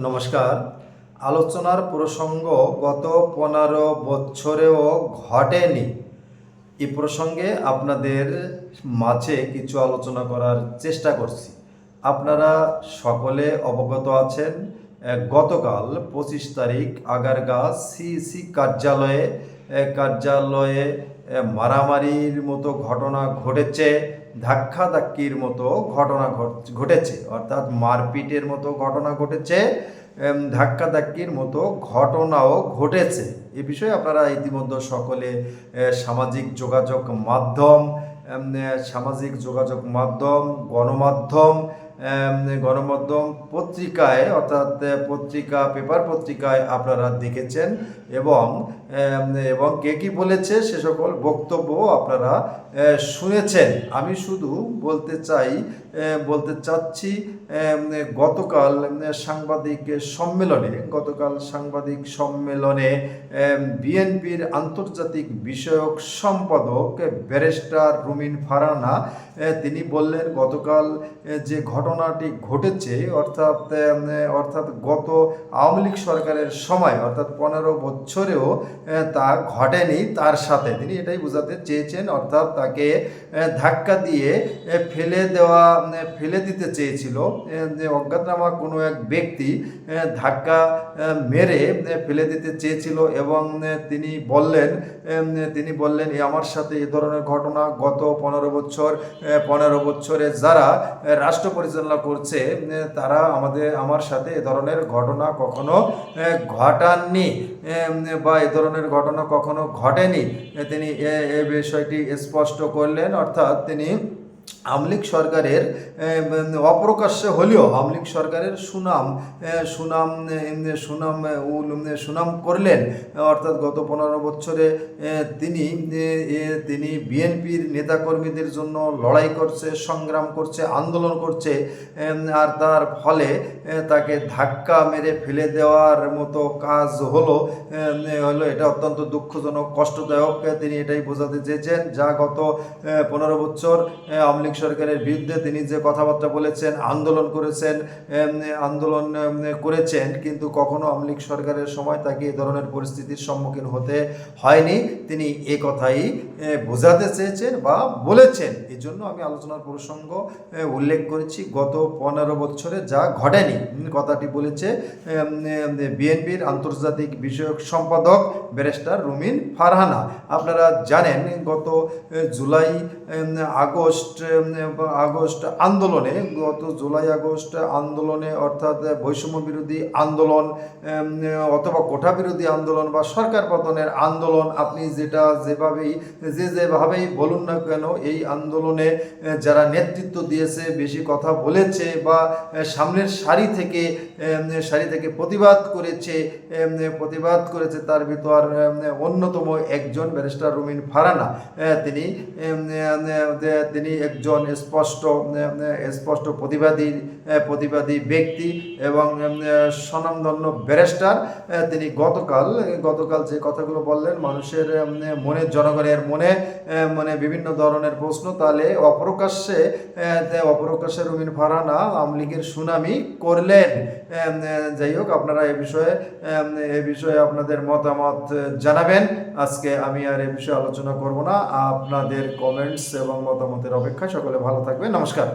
নমস্কার। আলোচনার প্রসঙ্গ গত পনেরো বছরেও ঘটেনি। এ প্রসঙ্গে আপনাদের মাঝে কিছু আলোচনা করার চেষ্টা করছি। আপনারা সকলে অবগত আছেন গতকাল পঁচিশ তারিখ আগারগা সিসি কার্যালয়ে কার্যালয়ে মারামারির মতো ঘটনা ঘটেছে, ধাক্কাধাক্কির মতো ঘটনা ঘট- ঘটেছে, অর্থাৎ মারপিটের মতো ঘটনা ঘটেছে ধাক্কাধাক্কির মতো ঘটনাও ঘটেছে। এ বিষয়ে আপনারা ইতিমধ্যে সকলে সামাজিক যোগাযোগ মাধ্যম সামাজিক যোগাযোগ মাধ্যম, গণমাধ্যম গণমাধ্যম পত্রিকায়, অর্থাৎ পত্রিকা, পেপার পত্রিকায় আপনারা দেখেছেন এবং এবং কে কী বলেছে সে সকল বক্তব্য আপনারা শুনেছেন। আমি শুধু বলতে চাই বলতে চাচ্ছি গতকাল সাংবাদিক সম্মেলনে, গতকাল সাংবাদিক সম্মেলনে বিএনপির আন্তর্জাতিক বিষয়ক সম্পাদক ব্যারিস্টার রুমিন ফারানা তিনি বললেন, গতকাল যে ঘটনাটি ঘটেছে, অর্থাৎ অর্থাৎ গত আওয়ামী লীগ সরকারের সময়, অর্থাৎ পনেরো বছরেও তা ঘটেনি তার সাথে। তিনি এটাই বোঝাতে চেয়েছেন, অর্থাৎ তাকে ধাক্কা দিয়ে ফেলে দেওয়া ফেলে দিতে চেয়েছিল যে অজ্ঞাতনামা কোনো এক ব্যক্তি ধাক্কা মেরে ফেলে দিতে চেয়েছিল এবং তিনি বললেন তিনি বললেন, "এ আমার সাথে এ ধরনের ঘটনা গত পনেরো বছর পনেরো বছরে যারা রাষ্ট্র পরিচালনা করছে তারা আমাদের, আমার সাথে এ ধরনের ঘটনা কখনো ঘটাননি বা এ ধরনের ঘটনা কখনো ঘটেনি। তিনি এ বিষয়টি স্পষ্ট করলেন, অর্থাৎ তিনি আমলিক সরকারের অপ্রকাশ্যে হলেও আমলিক সরকারের সুনাম সুনাম সুনাম সুনাম করলেন। অর্থাৎ গত পনেরো বছরে তিনি তিনি বিএনপির নেতাকর্মীদের জন্য লড়াই করছে সংগ্রাম করছে আন্দোলন করছে আর তার ফলে তাকে ধাক্কা মেরে ফেলে দেওয়ার মতো কাজ হলো হলো এটা অত্যন্ত দুঃখজনক কষ্টদায়ক। তিনি এটাই বোঝাতে চেয়েছেন যা গত পনেরো বছর এ, আওয়ামী লীগ সরকারের বিরুদ্ধে তিনি যে কথাবার্তা বলেছেন, আন্দোলন করেছেন আন্দোলন করেছেন, কিন্তু কখনো আওয়ামী লীগ সরকারের সময় তাকে এ ধরনের পরিস্থিতির সম্মুখীন হতে হয়নি। তিনি এ কথাই বোঝাতে চেয়েছেন বা বলেছেন। এই জন্য আমি আলোচনার প্রসঙ্গ উল্লেখ করেছি। গত পনেরো বছরে যা ঘটেনি কথাটি বলেছে বিএনপির আন্তর্জাতিক বিষয়ক সম্পাদক ব্যারিস্টার রুমিন ফারহানা। আপনারা জানেন, গত জুলাই আগস্ট আগস্ট আন্দোলনে, গত জুলাই, আগস্ট আন্দোলনে অর্থাৎ বৈষম্য বিরোধী আন্দোলন অথবা কোঠা বিরোধী আন্দোলন বা সরকার পতনের আন্দোলন, আপনি যেটা যেভাবেই, যে যেভাবেই বলুন না কেন, এই আন্দোলনে যারা নেতৃত্ব দিয়েছে, বেশি কথা বলেছে বা সামনের সারি থেকে সারি থেকে প্রতিবাদ করেছে প্রতিবাদ করেছে, তার ভিতর অন্যতম একজন ব্যারিস্টার রুমিন ফারানা তিনি তিনি একজন স্পষ্ট স্পষ্ট প্রতিবাদী প্রতিবাদী ব্যক্তি এবং স্বনামধন্য ব্যারিস্টার তিনি গতকাল গতকাল যে কথাগুলো বললেন, মানুষের মনে জনগণের মনে মানে বিভিন্ন ধরনের প্রশ্ন, তাহলে অপ্রকাশ্যে অপ্রকাশ্যে রুমিন ফারহানা আওয়ামী লীগের সুনামি করলেন। যাই হোক, আপনারা এ বিষয়ে এ বিষয়ে আপনাদের মতামত জানাবেন। আজকে আমি আর এ বিষয়ে আলোচনা করব না। আপনাদের কমেন্টস এবং মতামতের অপেক্ষায় সকলে ভালো থাকবে নমস্কার।